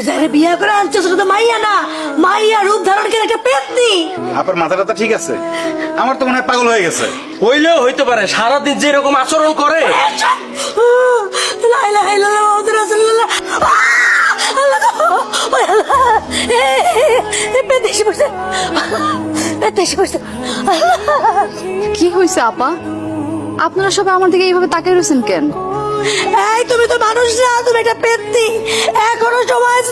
তুই যারে বিয়ে করে আনছিস ওটা তো মাইয়া না মাইয়া রূপ ধারণ করে একটা পেতনি। আপনার মাথাটা তো ঠিক আছে। আমার তো মনে হয় পাগল হয়ে গেছে। হইলেও হইতে পারে সারাদিন যে এরকম আচরণ করে। লা ইলাহা ইল্লাল্লাহ রাসূলুল্লাহ! কি হয়েছে আপা? আপনারা সবাই আমার দিকে এইভাবে তাকিয়ে রয়েছেন কেন? এই তুমি তো মানুষ না তুমি একটা পেত্তি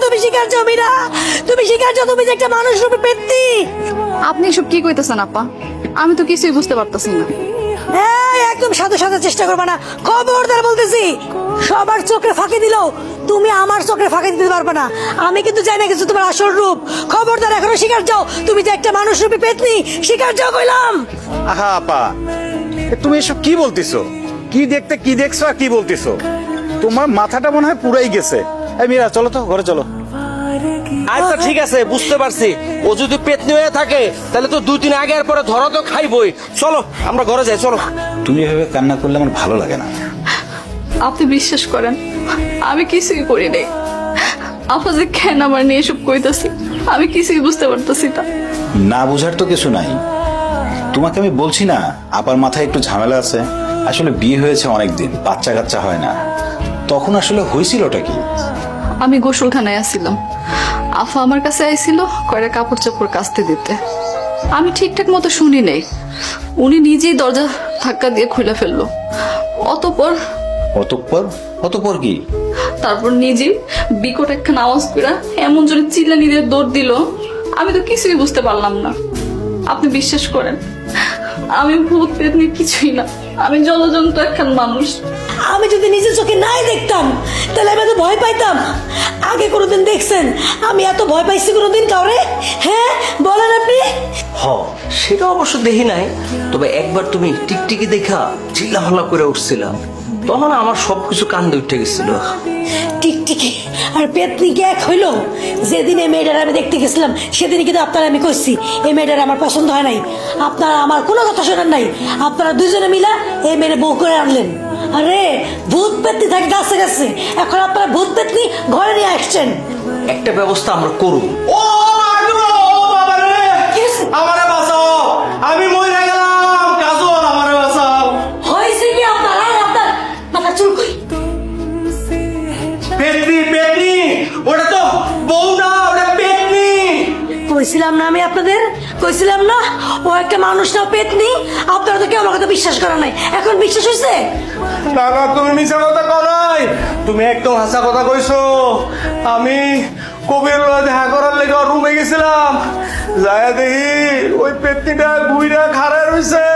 তুমি শিকার জমি না তুমি শিকার যাও তুমি যে একটা মানুষ রূপে পেত্তি। আপনি এসব কি কইতেছেন আপা? আমি তো কিছুই বুঝতে পারতেছি না। একদম সাথে সাথে চেষ্টা করবে না। খবরদার বলতেছি সবার চোখে ফাঁকি দিলেও তুমি আমার চোখে ফাঁকি দিতে পারবে না। আমি কিন্তু জানি না কিছু তোমার আসল রূপ। খবরদার এখনও শিকার যাও। তুমি যে একটা মানুষ রূপে পেতনি শিকার যাও কইলাম। আহা আপা তুমি এসব কি বলতেছো? কি দেখতে কি দেখছ আর কি বলতেছো? তোমার মাথাটা মনে হয় পুরাই গেছে। এই মীরা চলো তো ঘরে চলো। আচ্ছা ঠিক আছে বুঝতে পারছি। ও যদি পেতনি হয়ে থাকে তাহলে তো দুই দিন আগে আর পরে ধরা তো খাইবই। চলো আমরা ঘরে যাই চলো। তুমি এভাবে কান্না করলে আমার ভালো লাগে না। আপনি বিশ্বাস করেন আমি কিছুই করি নাই। আপা যে কেন আমার নিয়ে এসব কইতাছে আমি কিছুই বুঝতে পারতাছি না। না বোঝার তো কিছু নাই। তোমাকে আমি বলছি না আপার মাথায় একটু ঝামেলা আছে। আসলে বিয়ে হয়েছে অনেক দিন বাচ্চা কাচ্চা হয় না। তখন আসলে হয়েছিলটা কি? আমি গোসলখানায় আসছিলাম। আফা আমার কাছে আইছিল কয়টা কাপড় চাপড় কাচতে দিতে। আমি ঠিকঠাক মতো শুনি নাই। উনি নিজেই দরজা ধাক্কা দিয়ে খুলে ফেলল। অতপর অতঃপর? অতঃপর কি? তারপর নিজেই বিকট একখান আওয়াজ করে এমন জোরে চিল্লানি দিয়ে দৌড় দিল। আমি তো কিছুই বুঝতে পারলাম না। আপনি বিশ্বাস করেন আমি ভূত পেতনি কিছুই না। আমি জলজন্ত একখান মানুষ। আমি যদি নিজের চোখে নাই দেখতাম তাহলে আমি এত ভয় পাইতাম। আগে কোনোদিন দেখছেন আমি এত ভয় পাইছি কোনোদিন কাউরে? হ্যাঁ বলেন আপনি। হ সেটা অবশ্য দেখি নাই। তবে একবার তুমি টিকটিকি দেখা চিল্লাহল্লা করে উঠছিলাম। তখন আমার সবকিছু কান্দে উঠে গেছিল। টিকটিকি আর পেতনি কি এক হইল? যেদিন এই মেয়েটার আমি দেখতে গেছিলাম সেদিনই কিন্তু আপনারা আমি কইছি এই মেয়েটার আমার পছন্দ হয় নাই। আপনারা আমার কোনো কথা শোনেন নাই। আপনারা দুজনে মিলা এই মেয়ের বউ করে আনলেন। আরে ভূত পেতনি থাকে গাছে গাছে। এখন আপনারা ভূত পেতনি ঘরে নিয়ে আসছেন। একটা ব্যবস্থা আমরা করব। ও কইছিলাম না আমি আপনাদের? কইছিলাম না, ও একটা মানুষ না, পেতনি। আপনারা তো কেউ আমার কথা বিশ্বাস করা নাই। এখন বিশ্বাস হয়েছে না না, তুমি মিছা কথা কনাই তুমি একদম হাসা কথা কইছো। আমি কবির দেখা করার লেগে রুমে গেছিলাম। যায় দেখি ওই পেতনিটা বুইরা খাড়া রইছে।